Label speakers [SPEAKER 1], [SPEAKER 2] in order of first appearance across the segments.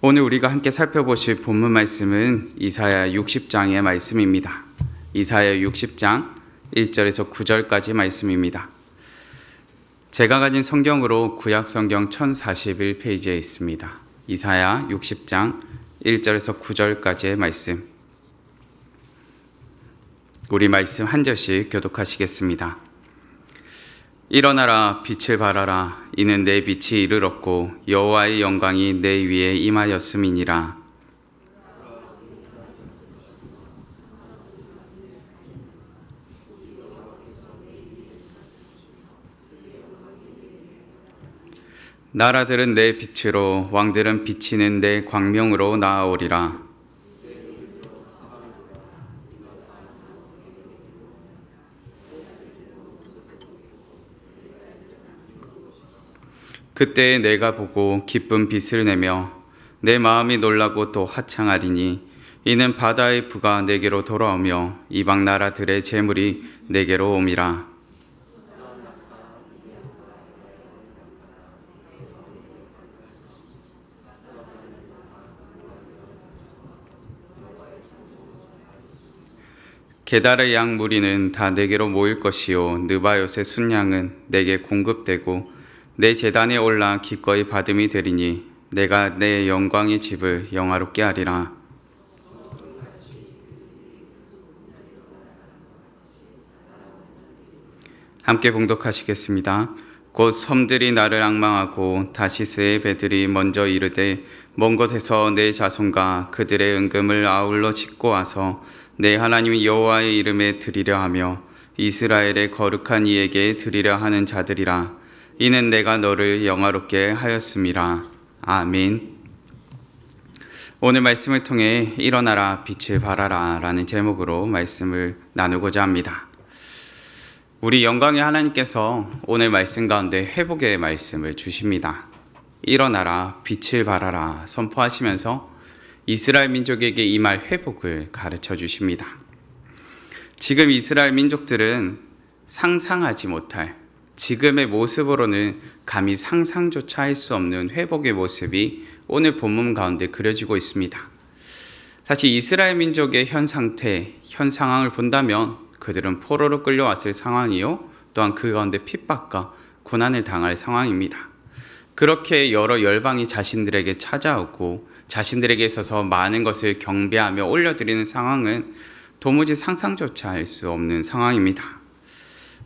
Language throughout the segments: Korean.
[SPEAKER 1] 오늘 우리가 함께 살펴보실 본문 말씀은 이사야 60장의 말씀입니다. 이사야 60장 1절에서 9절까지 말씀입니다. 제가 가진 성경으로 구약 성경 1041페이지에 있습니다. 이사야 60장 1절에서 9절까지의 말씀. 우리 말씀 한 절씩 교독하시겠습니다. 일어나라 빛을 발하라. 이는 내 빛이 이르렀고 여호와의 영광이 내 위에 임하였음이니라. 나라들은 내 빛으로 왕들은 비치는 내 광명으로 나아오리라 그때 내가 보고 기쁜 빛을 내며 내 마음이 놀라고 또 하창하리니 이는 바다의 부가 내게로 돌아오며 이방 나라들의 재물이 내게로 옴이라. 게달의 양 무리는 다 내게로 모일 것이요. 느바요의 순양은 내게 공급되고 내 재단에 올라 기꺼이 받음이 되리니 내가 내 영광의 집을 영화롭게 하리라. 함께 봉독하시겠습니다. 곧 섬들이 나를 악망하고 다시스의 배들이 먼저 이르되 먼 곳에서 내 자손과 그들의 은금을 아울러 짓고 와서 내 하나님 여호와의 이름에 드리려 하며 이스라엘의 거룩한 이에게 드리려 하는 자들이라. 이는 내가 너를 영화롭게 하였음이라. 아멘. 오늘 말씀을 통해 일어나라 빛을 발하라 라는 제목으로 말씀을 나누고자 합니다. 우리 영광의 하나님께서 오늘 말씀 가운데 회복의 말씀을 주십니다. 일어나라 빛을 발하라 선포하시면서 이스라엘 민족에게 임할 회복을 가르쳐 주십니다. 지금 이스라엘 민족들은 상상하지 못할 지금의 모습으로는 감히 상상조차 할 수 없는 회복의 모습이 오늘 본문 가운데 그려지고 있습니다. 사실 이스라엘 민족의 현 상태, 현 상황을 본다면 그들은 포로로 끌려왔을 상황이요. 또한 그 가운데 핍박과 고난을 당할 상황입니다. 그렇게 여러 열방이 자신들에게 찾아오고 자신들에게 있어서 많은 것을 경배하며 올려드리는 상황은 도무지 상상조차 할 수 없는 상황입니다.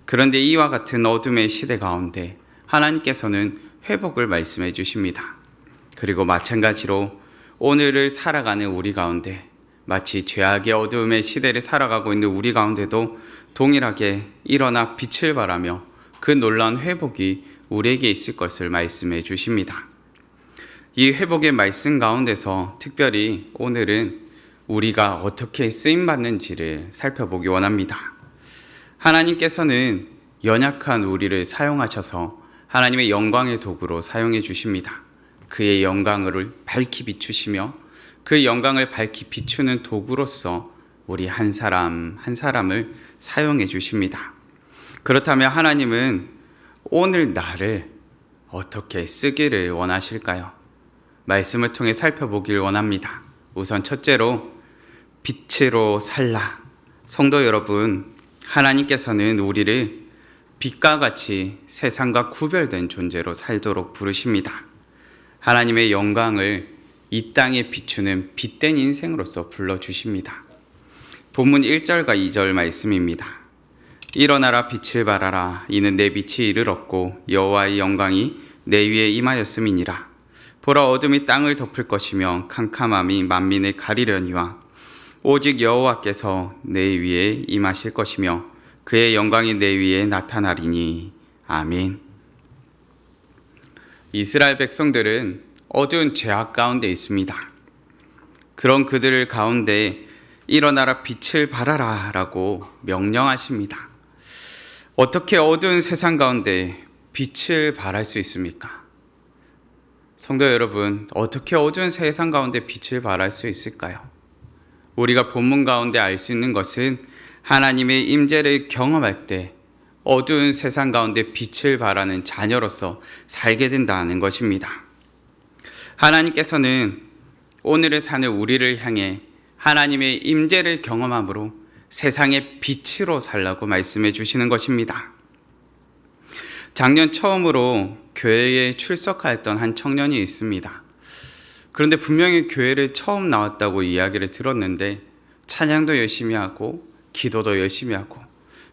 [SPEAKER 1] 그런데 이와 같은 어둠의 시대 가운데 하나님께서는 회복을 말씀해 주십니다. 그리고 마찬가지로 오늘을 살아가는 우리 가운데 마치 죄악의 어둠의 시대를 살아가고 있는 우리 가운데도 동일하게 일어나 빛을 발하며 그 놀라운 회복이 우리에게 있을 것을 말씀해 주십니다. 이 회복의 말씀 가운데서 특별히 오늘은 우리가 어떻게 쓰임 받는지를 살펴보기 원합니다. 하나님께서는 연약한 우리를 사용하셔서 하나님의 영광의 도구로 사용해 주십니다. 그의 영광을 밝히 비추시며 그 영광을 밝히 비추는 도구로서 우리 한 사람 한 사람을 사용해 주십니다. 그렇다면 하나님은 오늘 나를 어떻게 쓰기를 원하실까요? 말씀을 통해 살펴보길 원합니다. 우선 첫째로 빛으로 살라. 성도 여러분, 하나님께서는 우리를 빛과 같이 세상과 구별된 존재로 살도록 부르십니다. 하나님의 영광을 이 땅에 비추는 빛된 인생으로서 불러주십니다. 본문 1절과 2절 말씀입니다. 일어나라 빛을 발하라 이는 내 빛이 이르렀고 여호와의 영광이 내 위에 임하였음이니라 보라 어둠이 땅을 덮을 것이며 캄캄함이 만민을 가리려니와 오직 여호와께서 내 위에 임하실 것이며 그의 영광이 내 위에 나타나리니 아멘. 이스라엘 백성들은 어두운 죄악 가운데 있습니다. 그런 그들 가운데 일어나라 빛을 발하라라고 명령하십니다. 어떻게 어두운 세상 가운데 빛을 발할 수 있습니까? 성도 여러분, 어떻게 어두운 세상 가운데 빛을 발할 수 있을까요? 우리가 본문 가운데 알 수 있는 것은 하나님의 임재를 경험할 때 어두운 세상 가운데 빛을 발하는 자녀로서 살게 된다는 것입니다. 하나님께서는 오늘을 사는 우리를 향해 하나님의 임재를 경험함으로 세상의 빛으로 살라고 말씀해 주시는 것입니다. 작년 처음으로 교회에 출석하였던 한 청년이 있습니다. 그런데 분명히 교회를 처음 나왔다고 이야기를 들었는데 찬양도 열심히 하고 기도도 열심히 하고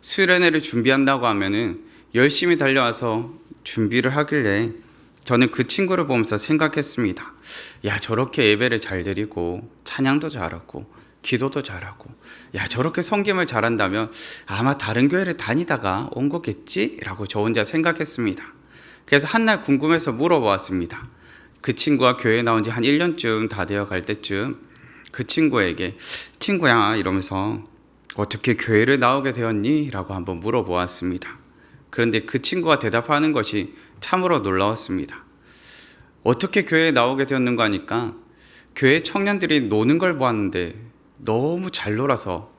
[SPEAKER 1] 수련회를 준비한다고 하면은 열심히 달려와서 준비를 하길래 저는 그 친구를 보면서 생각했습니다. 야, 저렇게 예배를 잘 드리고 찬양도 잘하고 기도도 잘하고 야, 저렇게 성김을 잘한다면 아마 다른 교회를 다니다가 온 거겠지? 라고 저 혼자 생각했습니다. 그래서 한날 궁금해서 물어보았습니다. 그 친구가 교회에 나온 지 한 1년쯤 다 되어 갈 때쯤 그 친구에게 친구야 이러면서 어떻게 교회를 나오게 되었니? 라고 한번 물어보았습니다. 그런데 그 친구가 대답하는 것이 참으로 놀라웠습니다. 어떻게 교회에 나오게 되었는가 하니까 교회 청년들이 노는 걸 보았는데 너무 잘 놀아서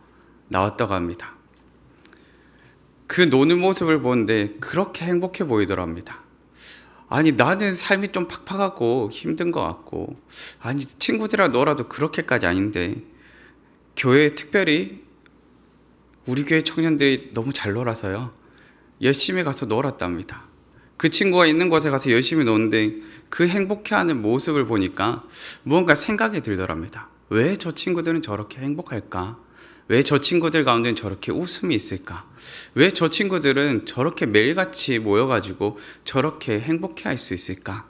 [SPEAKER 1] 나왔다고 합니다. 그 노는 모습을 보는데 그렇게 행복해 보이더랍니다. 아니 나는 삶이 좀 팍팍하고 힘든 것 같고 아니 친구들이랑 놀아도 그렇게까지 아닌데 교회 특별히 우리 교회 청년들이 너무 잘 놀아서요 열심히 가서 놀았답니다. 그 친구가 있는 곳에 가서 열심히 노는데 그 행복해하는 모습을 보니까 무언가 생각이 들더랍니다. 왜 저 친구들은 저렇게 행복할까? 왜 저 친구들 가운데는 저렇게 웃음이 있을까? 왜 저 친구들은 저렇게 매일같이 모여가지고 저렇게 행복해 할 수 있을까?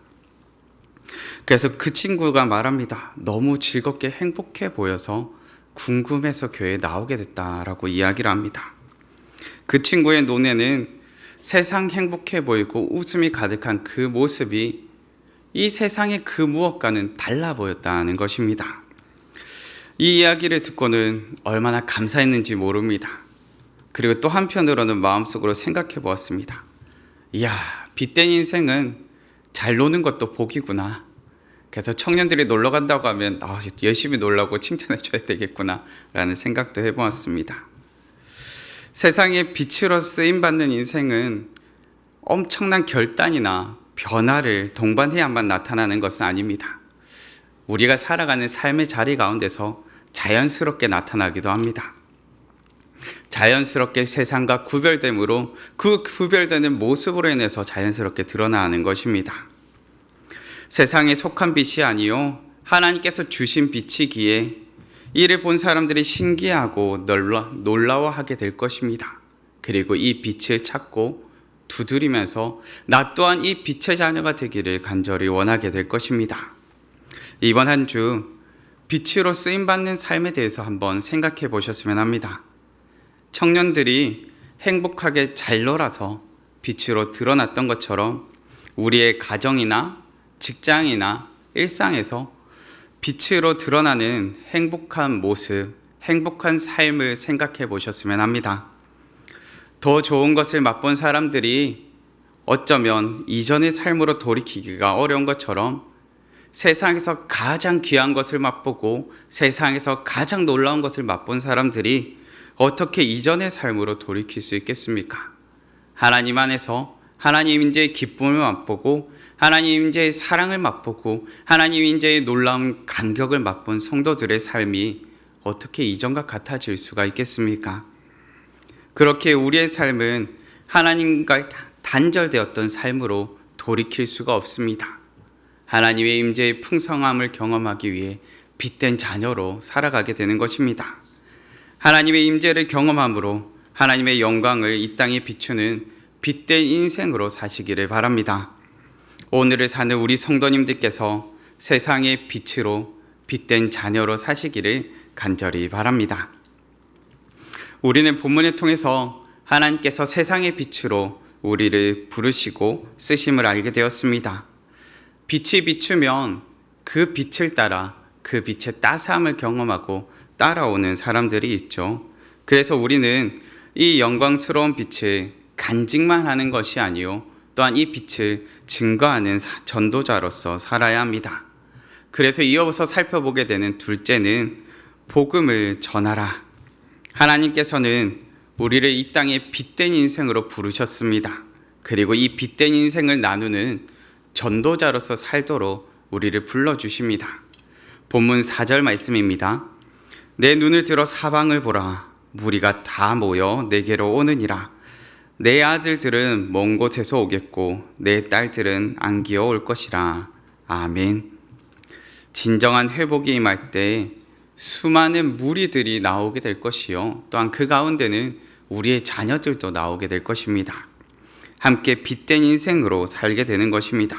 [SPEAKER 1] 그래서 그 친구가 말합니다. 너무 즐겁게 행복해 보여서 궁금해서 교회에 나오게 됐다라고 이야기를 합니다. 그 친구의 눈에는 세상 행복해 보이고 웃음이 가득한 그 모습이 이 세상의 그 무엇과는 달라 보였다는 것입니다. 이 이야기를 듣고는 얼마나 감사했는지 모릅니다. 그리고 또 한편으로는 마음속으로 생각해 보았습니다. 이야, 빛된 인생은 잘 노는 것도 복이구나. 그래서 청년들이 놀러 간다고 하면 아, 열심히 놀라고 칭찬해 줘야 되겠구나 라는 생각도 해 보았습니다. 세상의 빛으로 쓰임 받는 인생은 엄청난 결단이나 변화를 동반해야만 나타나는 것은 아닙니다. 우리가 살아가는 삶의 자리 가운데서 자연스럽게 나타나기도 합니다. 자연스럽게 세상과 구별됨으로 그 구별되는 모습으로 인해서 자연스럽게 드러나는 것입니다. 세상에 속한 빛이 아니요 하나님께서 주신 빛이기에 이를 본 사람들이 신기하고 놀라, 놀라워하게 될 것입니다. 그리고 이 빛을 찾고 두드리면서 나 또한 이 빛의 자녀가 되기를 간절히 원하게 될 것입니다. 이번 한 주 빛으로 쓰임 받는 삶에 대해서 한번 생각해 보셨으면 합니다. 청년들이 행복하게 잘 놀아서 빛으로 드러났던 것처럼 우리의 가정이나 직장이나 일상에서 빛으로 드러나는 행복한 모습, 행복한 삶을 생각해 보셨으면 합니다. 더 좋은 것을 맛본 사람들이 어쩌면 이전의 삶으로 돌이키기가 어려운 것처럼 세상에서 가장 귀한 것을 맛보고 세상에서 가장 놀라운 것을 맛본 사람들이 어떻게 이전의 삶으로 돌이킬 수 있겠습니까? 하나님 안에서 하나님 인제의 기쁨을 맛보고 하나님 인제의 사랑을 맛보고 하나님 인제의 놀라운 감격을 맛본 성도들의 삶이 어떻게 이전과 같아질 수가 있겠습니까? 그렇게 우리의 삶은 하나님과 단절되었던 삶으로 돌이킬 수가 없습니다. 하나님의 임재의 풍성함을 경험하기 위해 빛된 자녀로 살아가게 되는 것입니다. 하나님의 임재를 경험함으로 하나님의 영광을 이 땅에 비추는 빛된 인생으로 사시기를 바랍니다. 오늘을 사는 우리 성도님들께서 세상의 빛으로 빛된 자녀로 사시기를 간절히 바랍니다. 우리는 본문을 통해서 하나님께서 세상의 빛으로 우리를 부르시고 쓰심을 알게 되었습니다. 빛이 비추면 그 빛을 따라 그 빛의 따스함을 경험하고 따라오는 사람들이 있죠. 그래서 우리는 이 영광스러운 빛을 간직만 하는 것이 아니요 또한 이 빛을 증거하는 전도자로서 살아야 합니다. 그래서 이어서 살펴보게 되는 둘째는 복음을 전하라. 하나님께서는 우리를 이 땅에 빛된 인생으로 부르셨습니다. 그리고 이 빛된 인생을 나누는 전도자로서 살도록 우리를 불러주십니다. 본문 4절 말씀입니다. 내 눈을 들어 사방을 보라. 무리가 다 모여 내게로 오느니라. 내 아들들은 먼 곳에서 오겠고 내 딸들은 안기어 올 것이라. 아멘. 진정한 회복이 임할 때 수많은 무리들이 나오게 될 것이요. 또한 그 가운데는 우리의 자녀들도 나오게 될 것입니다. 함께 빛된 인생으로 살게 되는 것입니다.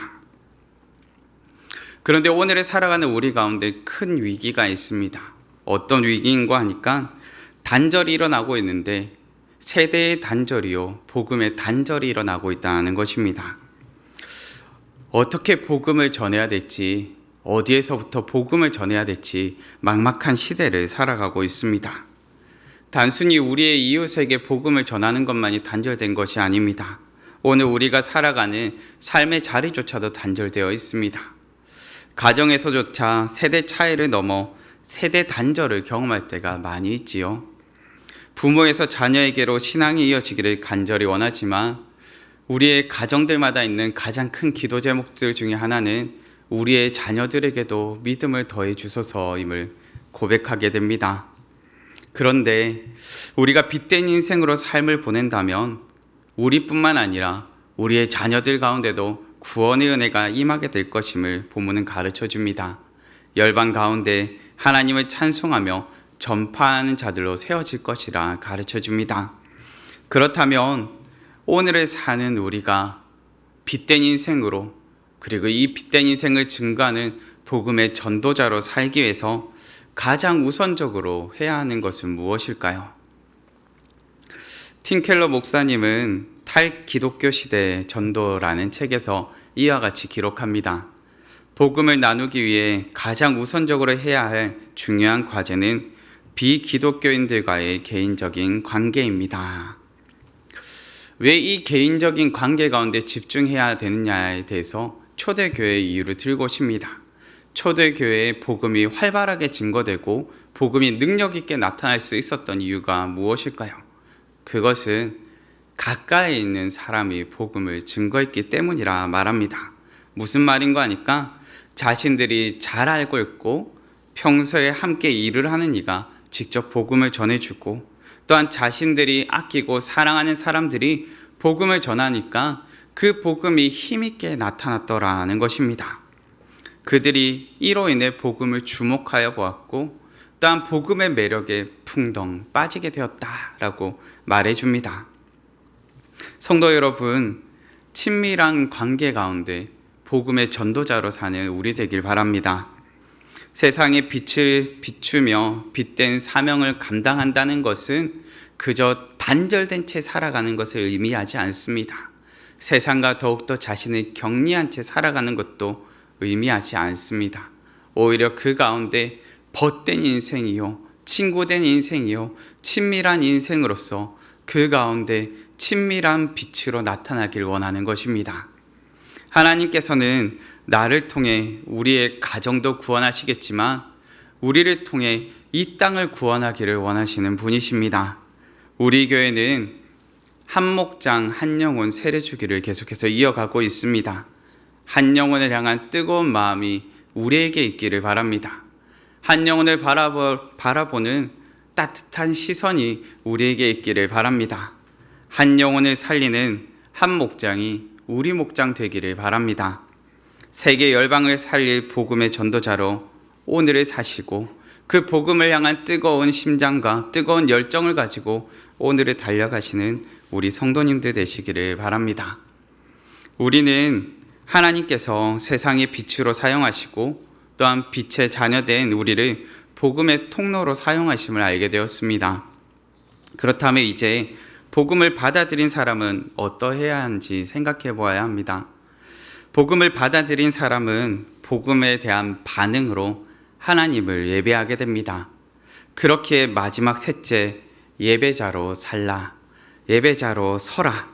[SPEAKER 1] 그런데 오늘에 살아가는 우리 가운데 큰 위기가 있습니다. 어떤 위기인가 하니까 단절이 일어나고 있는데 세대의 단절이요, 복음의 단절이 일어나고 있다는 것입니다. 어떻게 복음을 전해야 될지, 어디에서부터 복음을 전해야 될지 막막한 시대를 살아가고 있습니다. 단순히 우리의 이웃에게 복음을 전하는 것만이 단절된 것이 아닙니다. 오늘 우리가 살아가는 삶의 자리조차도 단절되어 있습니다. 가정에서조차 세대 차이를 넘어 세대 단절을 경험할 때가 많이 있지요. 부모에서 자녀에게로 신앙이 이어지기를 간절히 원하지만 우리의 가정들마다 있는 가장 큰 기도 제목들 중에 하나는 우리의 자녀들에게도 믿음을 더해 주소서임을 고백하게 됩니다. 그런데 우리가 빛된 인생으로 삶을 보낸다면 우리뿐만 아니라 우리의 자녀들 가운데도 구원의 은혜가 임하게 될 것임을 본문은 가르쳐 줍니다. 열방 가운데 하나님을 찬송하며 전파하는 자들로 세워질 것이라 가르쳐 줍니다. 그렇다면 오늘을 사는 우리가 빛된 인생으로 그리고 이 빛된 인생을 증거하는 복음의 전도자로 살기 위해서 가장 우선적으로 해야 하는 것은 무엇일까요? 팀켈러 목사님은 탈 기독교 시대 전도라는 책에서 이와 같이 기록합니다. 복음을 나누기 위해 가장 우선적으로 해야 할 중요한 과제는 비기독교인들과의 개인적인 관계입니다. 왜 이 개인적인 관계 가운데 집중해야 되느냐에 대해서 초대교회의 이유를 들고 오십니다. 초대교회의 복음이 활발하게 증거되고 복음이 능력 있게 나타날 수 있었던 이유가 무엇일까요? 그것은 가까이 있는 사람이 복음을 증거했기 때문이라 말합니다. 무슨 말인가 하니까 자신들이 잘 알고 있고 평소에 함께 일을 하는 이가 직접 복음을 전해주고 또한 자신들이 아끼고 사랑하는 사람들이 복음을 전하니까 그 복음이 힘있게 나타났더라는 것입니다. 그들이 이로 인해 복음을 주목하여 보았고 또한 복음의 매력에 풍덩 빠지게 되었다라고 말해줍니다. 성도 여러분, 친밀한 관계 가운데 복음의 전도자로 사는 우리 되길 바랍니다. 세상에 빛을 비추며 빛된 사명을 감당한다는 것은 그저 단절된 채 살아가는 것을 의미하지 않습니다. 세상과 더욱더 자신을 격리한 채 살아가는 것도 의미하지 않습니다. 오히려 그 가운데 벗된 인생이요, 친구된 인생이요, 친밀한 인생으로서 그 가운데 친밀한 빛으로 나타나길 원하는 것입니다. 하나님께서는 나를 통해 우리의 가정도 구원하시겠지만 우리를 통해 이 땅을 구원하기를 원하시는 분이십니다. 우리 교회는 한 목장 한 영혼 세례 주기를 계속해서 이어가고 있습니다. 한 영혼을 향한 뜨거운 마음이 우리에게 있기를 바랍니다. 한 영혼을 바라보, 바라보 는 따뜻한 시선이 우리에게 있기를 바랍니다. 한 영혼을 살리는 한 목장이 우리 목장 되기를 바랍니다. 세계 열방을 살릴 복음의 전도자로 오늘을 사시고 그 복음을 향한 뜨거운 심장과 뜨거운 열정을 가지고 오늘을 달려가시는 우리 성도님들 되시기를 바랍니다. 우리는 하나님께서 세상의 빛으로 사용하시고 또한 빛의 자녀된 우리를 복음의 통로로 사용하심을 알게 되었습니다. 그렇다면 이제 복음을 받아들인 사람은 어떠해야 하는지 생각해 보아야 합니다. 복음을 받아들인 사람은 복음에 대한 반응으로 하나님을 예배하게 됩니다. 그렇게 마지막 셋째 예배자로 살라, 예배자로 서라.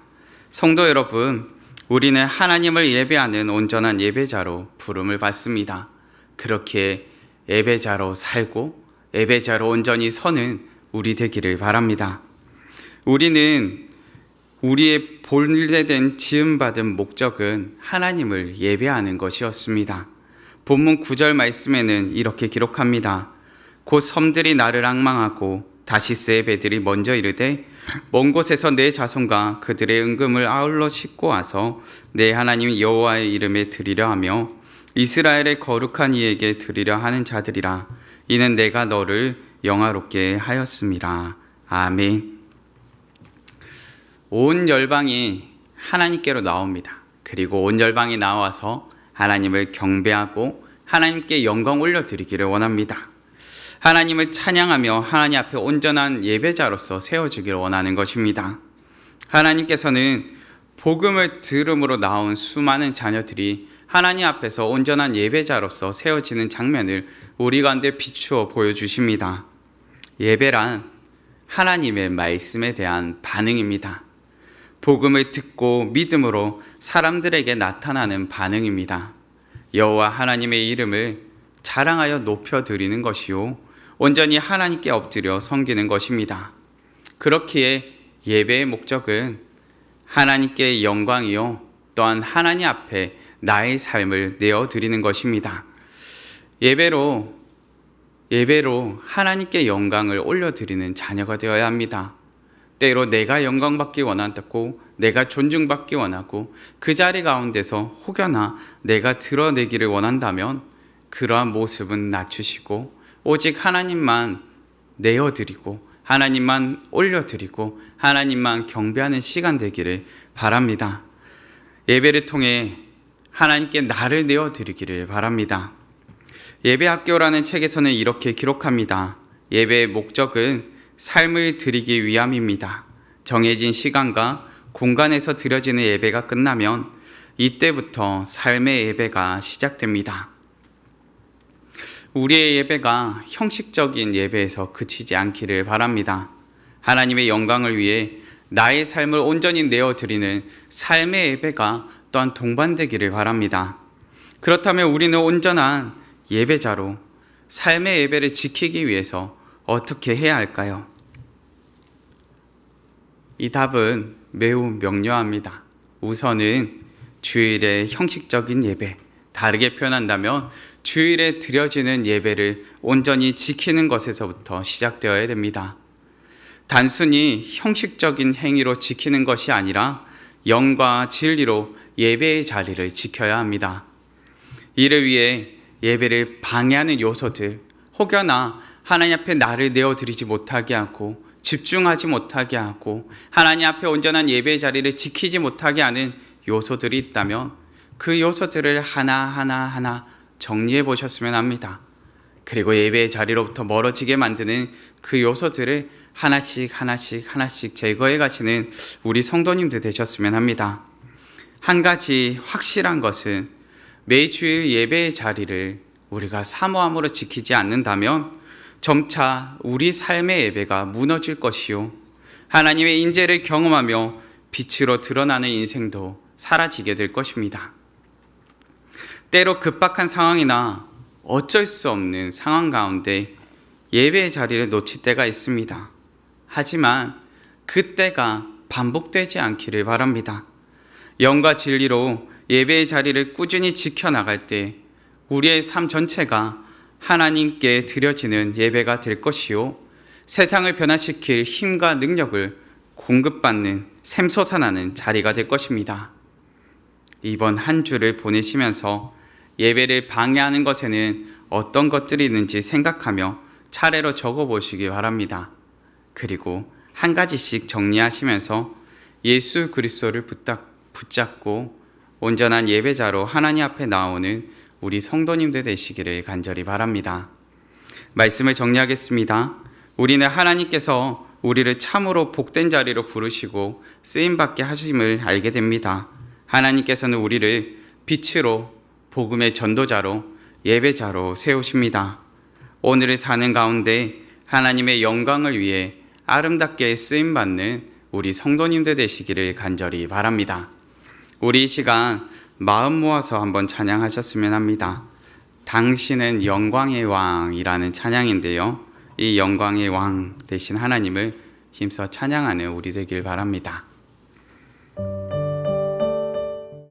[SPEAKER 1] 성도 여러분, 우리는 하나님을 예배하는 온전한 예배자로 부름을 받습니다. 그렇게 예배자로 살고 예배자로 온전히 서는 우리 되기를 바랍니다. 우리는 우리의 본래된 지음받은 목적은 하나님을 예배하는 것이었습니다. 본문 9절 말씀에는 이렇게 기록합니다. 곧 섬들이 나를 악망하고 다시스의 배들이 먼저 이르되 먼 곳에서 내 자손과 그들의 은금을 아울러 싣고 와서 내 하나님 여호와의 이름에 드리려 하며 이스라엘의 거룩한 이에게 드리려 하는 자들이라 이는 내가 너를 영화롭게 하였음이라 아멘. 온 열방이 하나님께로 나옵니다. 그리고 온 열방이 나와서 하나님을 경배하고 하나님께 영광 올려드리기를 원합니다. 하나님을 찬양하며 하나님 앞에 온전한 예배자로서 세워지기를 원하는 것입니다. 하나님께서는 복음을 들음으로 나온 수많은 자녀들이 하나님 앞에서 온전한 예배자로서 세워지는 장면을 우리 가운데 비추어 보여주십니다. 예배란 하나님의 말씀에 대한 반응입니다. 복음을 듣고 믿음으로 사람들에게 나타나는 반응입니다. 여호와 하나님의 이름을 자랑하여 높여 드리는 것이요 온전히 하나님께 엎드려 섬기는 것입니다. 그렇기에 예배의 목적은 하나님께 영광이요 또한 하나님 앞에 나의 삶을 내어 드리는 것입니다. 예배로 예배로 하나님께 영광을 올려 드리는 자녀가 되어야 합니다. 때로 내가 영광받기 원한다고 내가 존중받기 원하고 그 자리 가운데서 혹여나 내가 드러내기를 원한다면 그러한 모습은 낮추시고 오직 하나님만 내어드리고 하나님만 올려드리고 하나님만 경배하는 시간 되기를 바랍니다. 예배를 통해 하나님께 나를 내어 드리기를 바랍니다. 예배 학교라는 책에서는 이렇게 기록합니다. 예배의 목적은 삶을 드리기 위함입니다. 정해진 시간과 공간에서 드려지는 예배가 끝나면 이때부터 삶의 예배가 시작됩니다. 우리의 예배가 형식적인 예배에서 그치지 않기를 바랍니다. 하나님의 영광을 위해 나의 삶을 온전히 내어 드리는 삶의 예배가 또한 동반되기를 바랍니다. 그렇다면 우리는 온전한 예배자로 삶의 예배를 지키기 위해서 어떻게 해야 할까요? 이 답은 매우 명료합니다. 우선은 주일의 형식적인 예배, 다르게 표현한다면 주일에 드려지는 예배를 온전히 지키는 것에서부터 시작되어야 됩니다. 단순히 형식적인 행위로 지키는 것이 아니라 영과 진리로 예배의 자리를 지켜야 합니다. 이를 위해 예배를 방해하는 요소들, 혹여나 하나님 앞에 나를 내어드리지 못하게 하고 집중하지 못하게 하고 하나님 앞에 온전한 예배의 자리를 지키지 못하게 하는 요소들이 있다면 그 요소들을 하나하나 하나 정리해 보셨으면 합니다. 그리고 예배의 자리로부터 멀어지게 만드는 그 요소들을 하나씩 하나씩 하나씩 제거해 가시는 우리 성도님들 되셨으면 합니다. 한 가지 확실한 것은 매주일 예배의 자리를 우리가 사모함으로 지키지 않는다면 점차 우리 삶의 예배가 무너질 것이요. 하나님의 인재를 경험하며 빛으로 드러나는 인생도 사라지게 될 것입니다. 때로 급박한 상황이나 어쩔 수 없는 상황 가운데 예배의 자리를 놓칠 때가 있습니다. 하지만 그때가 반복되지 않기를 바랍니다. 영과 진리로 예배의 자리를 꾸준히 지켜나갈 때 우리의 삶 전체가 하나님께 드려지는 예배가 될 것이요. 세상을 변화시킬 힘과 능력을 공급받는 샘솟아나는 자리가 될 것입니다. 이번 한 주를 보내시면서 예배를 방해하는 것에는 어떤 것들이 있는지 생각하며 차례로 적어 보시기 바랍니다. 그리고 한 가지씩 정리하시면서 예수 그리스도를 붙잡고 온전한 예배자로 하나님 앞에 나오는 우리 성도님들 되시기를 간절히 바랍니다. 말씀을 정리하겠습니다. 우리는 하나님께서 우리를 참으로 복된 자리로 부르시고 쓰임 받게 하심을 알게 됩니다. 하나님께서는 우리를 빛으로 복음의 전도자로 예배자로 세우십니다. 오늘을 사는 가운데 하나님의 영광을 위해 아름답게 쓰임 받는 우리 성도님들 되시기를 간절히 바랍니다. 우리 이 시간 마음 모아서 한번 찬양하셨으면 합니다. 당신은 영광의 왕이라는 찬양인데요. 이 영광의 왕 대신 하나님을 힘써 찬양하는 우리 되길 바랍니다.